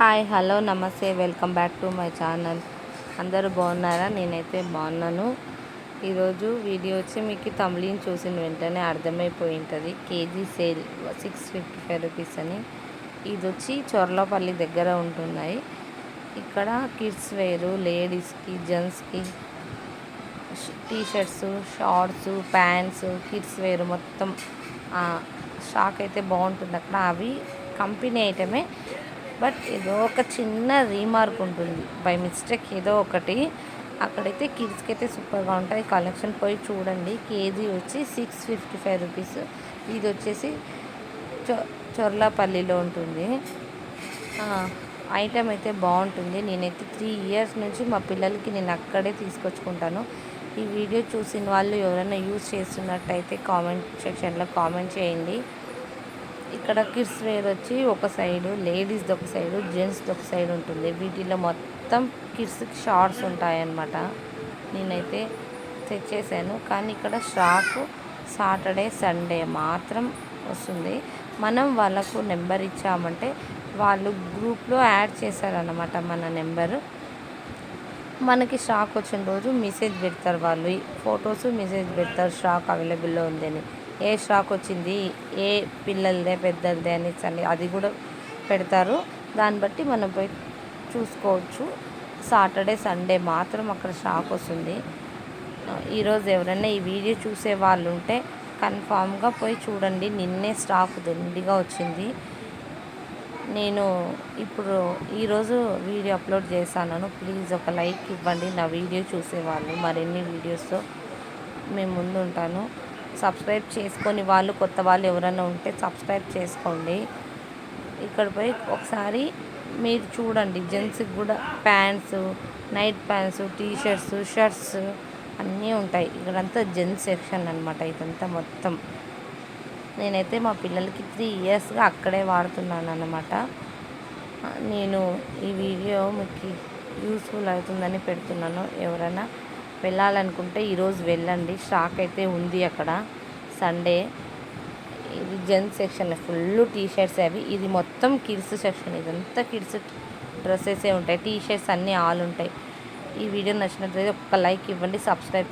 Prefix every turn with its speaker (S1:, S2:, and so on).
S1: Hi hello నమస్తే welcome back to my channel. అందరూ బాగున్నారా? నేనైతే బాగున్నాను. ఈరోజు వీడియో వచ్చి మీకు తమిళని చూసిన వెంటనే అర్థమైపోయి ఉంటుంది KG sale six fifty five rupees అని. ఇది వచ్చి చొర్లపల్లి దగ్గర ఉంటున్నాయి. ఇక్కడ కిడ్స్ వేరు లేడీస్కి జెంట్స్కి T shirts shorts pants kids వేరు మొత్తం. స్టాక్ అయితే బాగుంటుంది. అక్కడ అవి కంపెనీ ఐటమే. బట్ ఏదో ఒక చిన్న రీమార్క్ ఉంటుంది. బై మిస్టేక్ ఏదో ఒకటి. అక్కడైతే కిడ్స్కి అయితే సూపర్గా ఉంటాయి. కలెక్షన్ పోయి చూడండి. కేజీ వచ్చి సిక్స్ ఫిఫ్టీ ఫైవ్ రూపీస్. ఇది వచ్చేసి చొ చొర్లాపల్లిలో ఉంటుంది. ఐటమ్ అయితే బాగుంటుంది. నేనైతే త్రీ ఇయర్స్ నుంచి మా పిల్లలకి నేను అక్కడే తీసుకొచ్చుకుంటాను. ఈ వీడియో చూసిన వాళ్ళు ఎవరైనా యూజ్ చేస్తున్నట్టయితే కామెంట్ సెక్షన్లో కామెంట్ చేయండి. ఇక్కడ కిడ్స్ వేర్ వచ్చి ఒక సైడు లేడీస్ది ఒక సైడు జెంట్స్ది ఒక సైడ్ ఉంటుంది. వీటిలో మొత్తం కిడ్స్కి షార్ట్స్ ఉంటాయన్నమాట. నేనైతే తెచ్చేసాను. కానీ ఇక్కడ షాక్ సాటర్డే సండే మాత్రం వస్తుంది. మనం వాళ్ళకు నెంబర్ ఇచ్చామంటే వాళ్ళు గ్రూప్లో యాడ్ చేశారనమాట మన నెంబరు. మనకి స్టాక్ వచ్చిన రోజు మెసేజ్ పెడతారు వాళ్ళు. ఫొటోస్ మెసేజ్ పెడతారు స్టాక్ అవైలబుల్లో ఉందని. ఏ స్టాక్ వచ్చింది ఏ పిల్లలదే పెద్దలదే అనేసి అది కూడా పెడతారు. దాన్ని బట్టి మనం పోయి చూసుకోవచ్చు. సాటర్డే సండే మాత్రం అక్కడ స్టాక్ వస్తుంది. ఈరోజు ఎవరైనా ఈ వీడియో చూసే వాళ్ళు ఉంటే కన్ఫామ్గా పోయి చూడండి. నిన్నే స్టాక్ దండిగా వచ్చింది. నేను ఇప్పుడు ఈరోజు వీడియో అప్లోడ్ చేశాను. ప్లీజ్ ఒక లైక్ ఇవ్వండి. నా వీడియో చూసేవాళ్ళు. మరిన్ని వీడియోస్తో మేము ముందు ఉంటాను సబ్స్క్రైబ్ చేసుకొని వాళ్ళు కొత్త వాళ్ళు ఎవరైనా ఉంటే సబ్స్క్రైబ్ చేసుకోండి. ఇక్కడ పోయి ఒకసారి మీరు చూడండి జెంట్స్కి కూడా pants night pants T shirts shirts అన్నీ ఉంటాయి. ఇక్కడంతా జెంట్స్ సెక్షన్ అనమాట ఇదంతా మొత్తం. నేనైతే మా పిల్లలకి త్రీ ఇయర్స్గా అక్కడే వాడుతున్నాను అనమాట నేను ఈ వీడియో మీకు యూస్ఫుల్ అవుతుందని పెడుతున్నాను. ఎవరైనా వెళ్ళాలనుకుంటే ఈరోజు వెళ్ళండి. స్టాక్ అయితే ఉంది అక్కడ. సండే. ఇది gents section full T shirts అవి. ఇది మొత్తం కిడ్స్ సెక్షన్. ఇదంతా కిడ్స్ డ్రెస్సెసే ఉంటాయి. టీ షర్ట్స్ అన్నీ ఆల్ ఉంటాయి. ఈ వీడియో నచ్చినట్లయితే ఒక్క లైక్ ఇవ్వండి. సబ్స్క్రైబ్